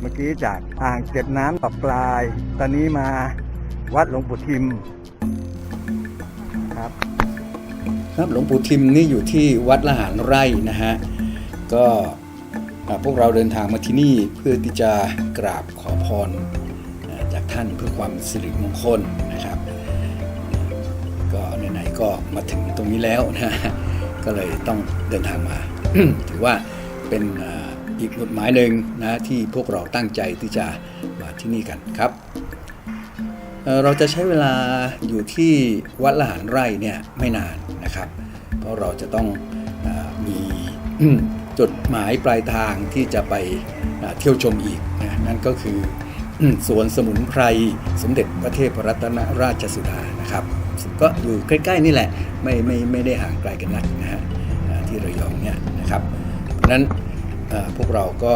เมื่อกี้จากอ่างเก็บน้ำปับปลาย ตอนนี้มาวัดหลวงปู่ทิมครับครับหลวงปู่ทิมนี่อยู่ที่วัดละหารไร่นะฮะ ก็พวกเราเดินทางมาที่นี่เพื่อที่จะกราบขอพรจากท่านเพื่อความสิริมงคลนะครับ ก็ไหนๆก็มาถึงตรงนี้แล้วนะฮะก็เลยต้องเดินทางมา ถือว่าเป็น อีกหมุดหมายหนึ่งนะที่พวกเราตั้งใจที่จะมาที่นี่กันครับ เราจะใช้เวลาอยู่ที่วัดละหารไร่เนี่ยไม่นานนะครับ เพราะเราจะต้องอมีจุดหมายปลายทางที่จะไปเที่ยวชมอีกนะนั่นก็คือสวนสมุนไพรสมเด็จพระเทพรัตนราชสุดานะครับ ก็อยู่ใกล้ๆนี่แหละ ไม่ไม่ไม่ได้ห่างไกลกันนักนะฮะที่ระยองเนี่ยนะครับเพราะนั้น พวกเราก็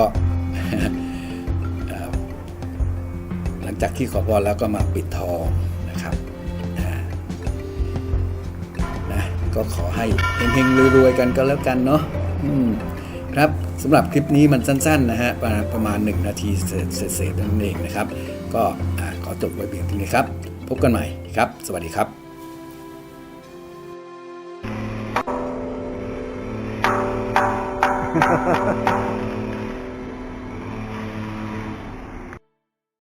หลังจากที่ขอพรแล้วก็มาปิดทองนะครับนะนะก็ขอให้เฮงๆรวยๆกันก็แล้วกันเนาะครับสำหรับคลิปนี้มันสั้น ๆ นะฮะประมาณ 1 นาทีเศษๆนั่นเองนะครับ ก็อขอจบไว้เพียงเท่านี้ครับ พบกันใหม่ครับ สวัสดีครับ Ha ha ha ha.